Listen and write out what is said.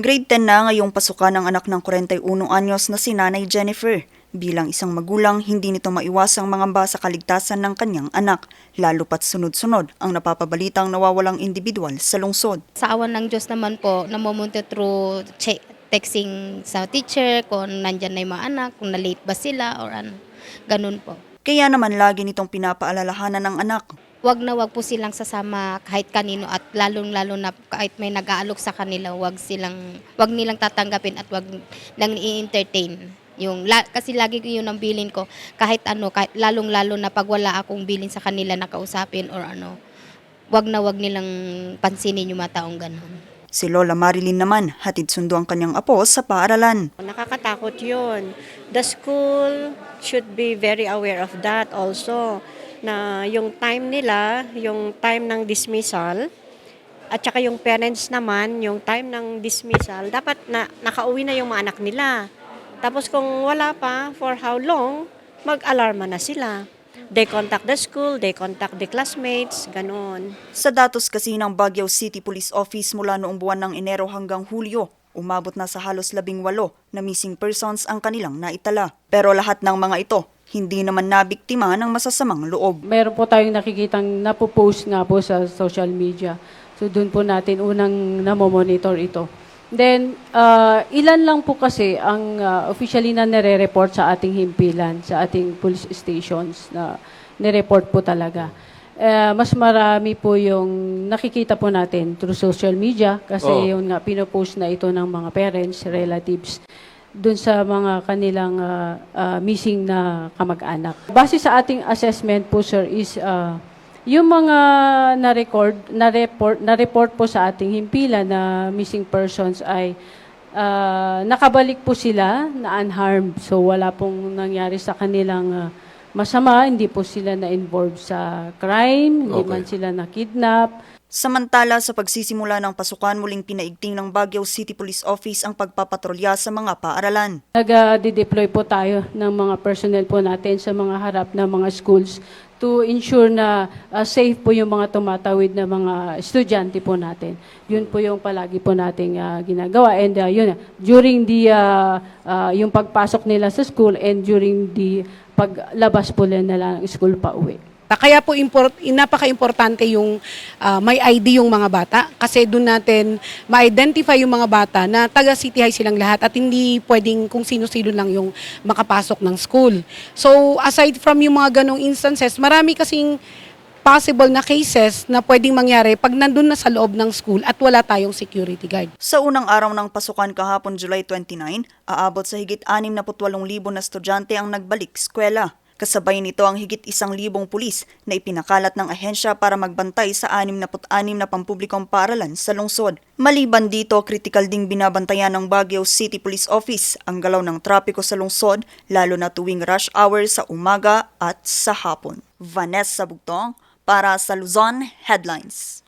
Grade 10 na ngayong pasukan ng anak ng 41 anyos na si Nanay Jennifer. Bilang isang magulang, hindi nito maiwasang mangamba sa kaligtasan ng kanyang anak, lalo pat sunod-sunod ang napapabalitang nawawalang individual sa lungsod. Sa awan ng Diyos naman po, namumunta through che- texting sa teacher kung nandyan na yung mga anak, kung na-late ba sila or ano. Ganun po. Kaya naman lagi nitong pinapaalalahanan ng anak. Wag na wag po silang sasama kahit kanino at lalong-lalo na kahit may nag-aalok sa kanila, wag silang wag nilang tatanggapin at wag lang i-entertain. Yung la, kasi lagi ko yun ang bilin ko kahit ano, kahit lalong-lalo na pag wala akong bilin sa kanila na kausapin or ano, wag na wag nilang pansinin yung mga taong ganun. Si Lola Marilyn naman, hatid sundo ang kanyang apo sa paaralan. Nakakatakot yun. The school should be very aware of that also. Na yung time nila, yung time ng dismissal, at saka yung parents naman, yung time ng dismissal, dapat na nakauwi na yung mga anak nila. Tapos kung wala pa, for how long, mag-alarma na sila. They contact the school, they contact the classmates, ganun. Sa datos kasi ng Baguio City Police Office mula noong buwan ng Enero hanggang Hulyo, umabot na sa halos labing walo na missing persons ang kanilang naitala. Pero lahat ng mga ito, hindi naman nabiktima ng masasamang loob. Meron po tayong nakikitang napopost nga po sa social media. So doon po natin unang namomonitor ito. Then, uh, ilan lang po kasi ang uh, officially na nire-report sa ating himpilan, sa ating police stations na nire-report po talaga. Uh, mas marami po yung nakikita po natin through social media kasi Oo. yun nga pinopost na ito ng mga parents, relatives dun sa mga kanilang ah, ah, missing na kamag-anak. Base sa ating assessment po sir is ah, yung mga na-record, na-report, na-report po sa ating himpila na missing persons ay ah, nakabalik po sila na unharmed. So wala pong nangyari sa kanilang ah, masama, hindi po sila na-involve sa crime, hindi Okay. man sila na-kidnap. Samantala sa pagsisimula ng pasukan muling pinaigting ng Baguio City Police Office ang pagpapatrolya sa mga paaralan. Nag-deploy po tayo ng mga personnel po natin sa mga harap ng mga schools to ensure na uh, safe po yung mga tumatawid na mga estudyante po natin. Yun po yung palagi po nating uh, ginagawa. And uh, yun, during the, uh, uh, yung pagpasok nila sa school and during the paglabas po nila ng school pa uwi. Kaya po import, napaka-importante yung ah, may ID yung mga bata kasi doon natin ma-identify yung mga bata na taga City High silang lahat at hindi pwedeng kung sino-sino lang yung makapasok ng school. So aside from yung mga ganong instances, marami kasing possible na cases na pwedeng mangyari pag nandun na sa loob ng school at wala tayong security guard. Sa unang araw ng pasukan kahapon July 29, aabot sa higit 68,000 na estudyante ang nagbalik eskwela. Kasabay nito ang higit isang libong pulis na ipinakalat ng ahensya para magbantay sa 66 na pampublikong paaralan sa lungsod. Maliban dito, kritikal ding binabantayan ng Baguio City Police Office ang galaw ng trapiko sa lungsod, lalo na tuwing rush hour sa umaga at sa hapon. Vanessa Bugtong para sa Luzon Headlines.